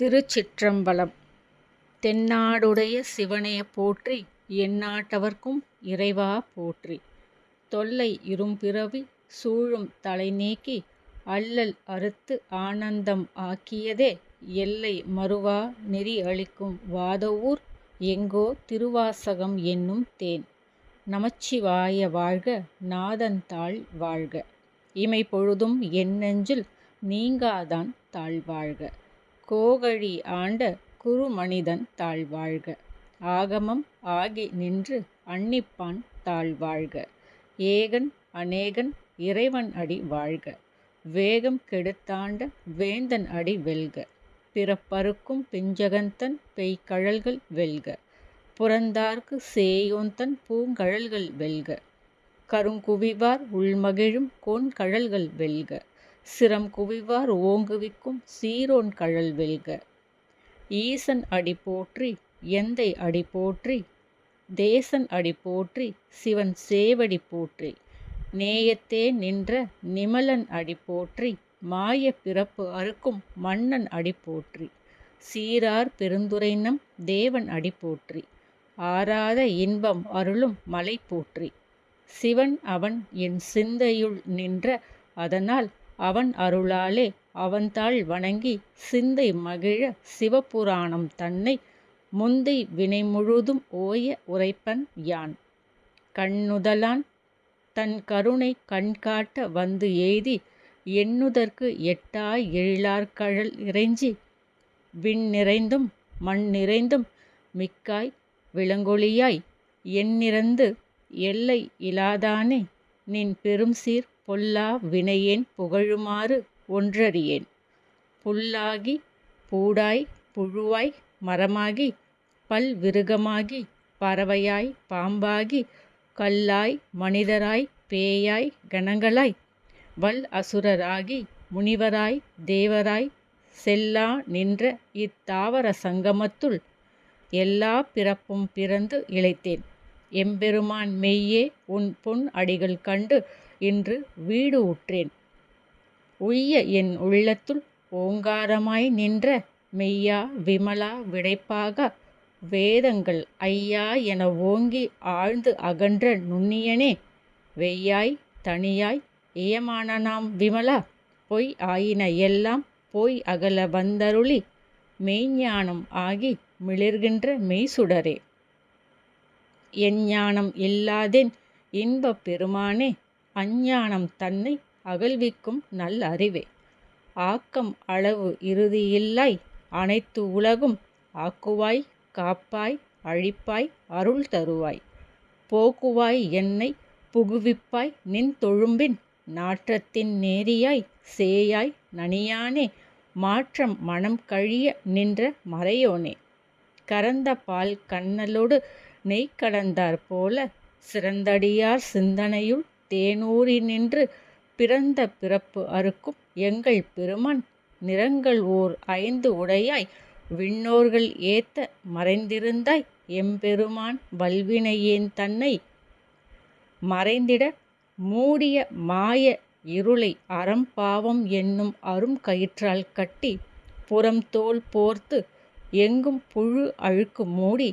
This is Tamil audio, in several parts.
திருச்சிற்றம்பலம். தென்னாடுடைய சிவனைய போற்றி எந்நாட்டவர்க்கும் இறைவா போற்றி. தொல்லை இரும்பிறவி சூழும் தலைநீக்கி அல்லல் அறுத்து ஆனந்தம் ஆக்கியதே எல்லை மறுவா நெறி அளிக்கும் வாதவூர் எங்கோ திருவாசகம் என்னும் தேன். நமச்சிவாய வாழ்க நாதன்தாள் வாழ்க. இமை பொழுதும் என் நெஞ்சில் நீங்காதான் தாழ்வாழ்க கோகழி ஆண்ட குறுமனிதன் தாழ்வாழ்க. ஆகமம் ஆகி நின்று அன்னிப்பான் தாழ்வாழ்க. ஏகன் அநேகன் இறைவன் அடி வாழ்க. வேகம் கெடுத்தாண்ட வேந்தன் அடி வெல்க. பிறப்பறுக்கும் பிஞ்சகந்தன் பெய்கழல்கள் வெல்க. புறந்தார்க்கு சேயோந்தன் பூங்கழல்கள் வெல்க. கருங்குவிவார் உள்மகிழும் கோன்கழல்கள் வெல்க. சிரம் குவிவார் ஓங்குவிக்கும் சீரோன் கழல் வெல்க. ஈசன் அடி போற்றி எந்தை அடி போற்றி தேசன் அடி போற்றி சிவன் சேவடி போற்றி. நேயத்தே நின்ற நிமலன் அடி போற்றி மாய பிறப்பு அறுக்கும் மன்னன் அடி போற்றி. சீரார் பெருந்துரைனம் தேவன் அடி போற்றி ஆராத இன்பம் அருளும் மலை போற்றி. சிவன் அவன் என் சிந்தையுள் நின்ற அதனால் அவன் அருளாலே அவன்தாள் வணங்கி சிந்தை மகிழ சிவபுராணம் தன்னை முந்தை வினை முழுதும் ஓய உரைப்பன் யான். கண்ணுதலான் தன் கருணை கண்காட்ட வந்து எய்தி எண்ணுதற்கு எட்டாய் எழிலார்கழல் இறைஞ்சி விண் நிறைந்தும் மண் நிறைந்தும் மிக்காய் விளங்கொழியாய் எண்ணிறந்து எல்லை இலாதானே நின் பெரும் சீர் பொல்லா வினையேன் புகழுமாறு ஒன்றறியேன். புல்லாகி பூடாய் புழுவாய் மரமாகி பல்விருகமாகி பறவையாய் பாம்பாகி கல்லாய் மனிதராய் பேயாய் கணங்களாய் வல் அசுரராகி முனிவராய் தேவராய் செல்லா நின்ற இத்தாவர சங்கமத்துள் எல்லா பிறப்பும் பிறந்து இழைத்தேன். எம்பெருமான் மெய்யே உன் பொன் அடிகள் கண்டு இன்று வீடு உற்றேன். உய்ய என் உள்ளத்துள் ஓங்காரமாய் நின்ற மெய்யா விமலா விடைப்பாக வேதங்கள் ஐயா என ஓங்கி ஆழ்ந்து அகன்ற நுண்ணியனே வெய்யாய் தனியாய் இயமானனாம் விமலா பொய் ஆயின எல்லாம் போய் அகல வந்தருளி மெய்ஞானம் ஆகி மிளிர்கின்ற மெய்சுடரே. எஞ்ஞானம் இல்லாதென். இன்பப் பெருமானே அஞ்ஞானம் தன்னை அகழ்விக்கும் நல் அறிவே. ஆக்கம் அளவு இறுதியில்லாய் அனைத்து உலகும் ஆக்குவாய் காப்பாய் அழிப்பாய் அருள் தருவாய். போக்குவாய் என்னை புகுவிப்பாய் நின் தொழும்பின் நாற்றத்தின் நேரியாய் சேயாய் நனியானே. மாற்றம் மனம் கழிய நின்ற மறையோனே. கரந்த பால் கண்ணலோடு நெய் கடந்தாற் போல சிறந்தடியார் சிந்தனையுள் தேனூறி நின்று பிறந்த பிறப்பு அறுக்கும் எங்கள் பெருமான் நிறங்கள் ஓர் ஐந்து உடையாய் விண்ணோர்கள் ஏத்த மறைந்திருந்தாய் எம்பெருமான் வல்வினையேன் தன்னை. மறைந்திட மூடிய மாய இருளை அறம்பாவம் என்னும் அரும் கயிற்றால் கட்டி புறம் தோல் போர்த்து எங்கும் புழு அழுக்கு மூடி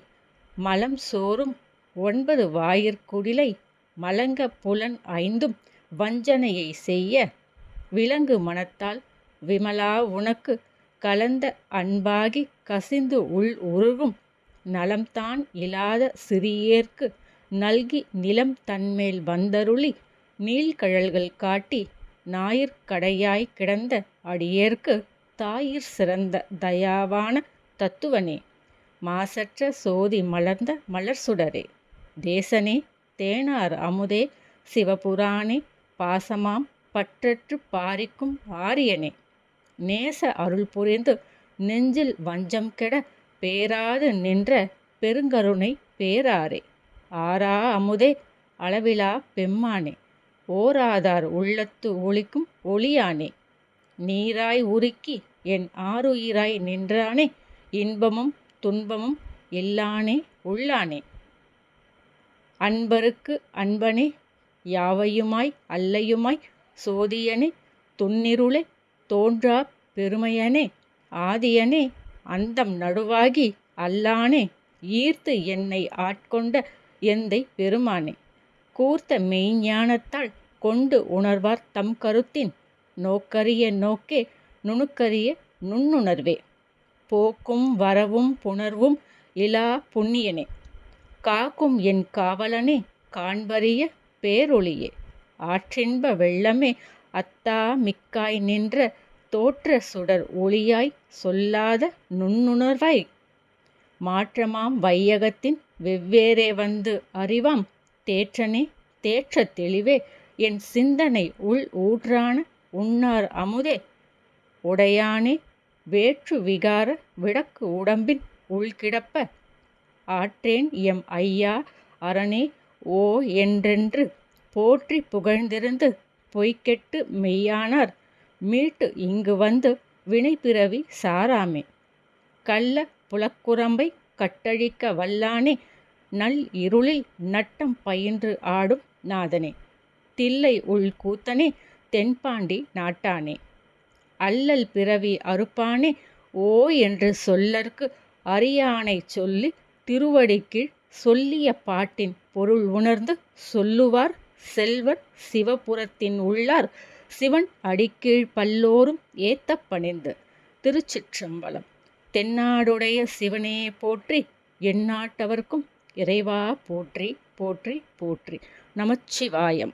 மலம் சோறும் ஒன்பது வாயிற்குடிலை மலங்க புலன் ஐந்தும் வஞ்சனையை செய்ய விலங்கு மனத்தால் விமலா உனக்கு கலந்த அன்பாகி கசிந்து உள் உருகும் நலம்தான் இல்லாத சிறியேற்கு நல்கி நிலம் தன்மேல் வந்தருளி நீள்கழல்கள் காட்டி ஞாயிற்கடையாய் கிடந்த அடியேற்கு தாயிற் சிறந்த தயாவான தத்துவனே மாசற்ற சோதி மலர்ந்த மலர் சுடரே தேசனே தேனார் அமுதே சிவபுராணே பாசமாம் பற்றற்று பாரிக்கும் ஆரியனே. நேச அருள் புரிந்து நெஞ்சில் வஞ்சம் கெட பேராது நின்ற பெருங்கருணை பேராரே. ஆரா அமுதே அளவிலா பெம்மானே ஓராதார் உள்ளத்து ஒளிக்கும் ஒளியானே. நீராய் உருக்கி என் ஆறுயிராய் நின்றானே இன்பமும் துன்பமும் இல்லானே உள்ளானே. அன்பருக்கு அன்பனே யாவையுமாய் அல்லையுமாய் சோதியனே துன்னிருளே தோன்றா பெருமையனே ஆதியனே அந்தம் நடுவாகி அல்லானே ஈர்த்து என்னை ஆட்கொண்ட எந்தை பெருமானே. கூர்த்த மெய்ஞானத்தால் கொண்டு உணர்வார் தம் கருத்தின் நோக்கரிய நோக்கே நுணுக்கரிய நுண்ணுணர்வே. போக்கும் வரவும் புணர்வும் இலா புண்ணியனே. காக்கும் என் காவலனே காண்பரிய பேரொளியே. ஆற்றின்ப வெள்ளமே அத்தா மிக்காய் நின்ற தோற்ற சுடர் ஒளியாய் சொல்லாத நுண்ணுணர்வாய். மாற்றமாம் வையகத்தின் வெவ்வேறே வந்து அறிவாம் தேற்றனே தேற்ற தெளிவே. என் சிந்தனை உள் ஊற்றான உண்ணார் அமுதே உடையானே வேற்று விகார விடக்கு உடம்பின் உள்கிடப்ப. ஆற்றேன் எம் ஐயா அரணே ஓ என்றென்று போற்றி புகழ்ந்திருந்து பொய்க்கெட்டு மெய்யானார். மீட்டு இங்கு வந்து வினைப்பிறவி சாராமே. கள்ள புலக்குரம்பை கட்டழிக்க வல்லானே நல் இருளில் நட்டம் பயின்று ஆடும் நாதனே. தில்லை உள் கூத்தனே தென்பாண்டி நாட்டானே. அல்லல் பிறவி அறுப்பானே? ஓ என்று சொல்லற்கு அறியானை சொல்லி திருவடிக்கீழ் சொல்லிய பாட்டின் பொருள் உணர்ந்து சொல்லுவார் செல்வர் சிவபுரத்தின் உள்ளார். சிவன் அடிக்கீழ் பல்லோரும் ஏத்த பணிந்து. திருச்சிற்றம்பலம். தென்னாடுடைய சிவனே போற்றி எந்நாட்டவர்க்கும் இறைவா போற்றி போற்றி போற்றி. நமச்சிவாயம்.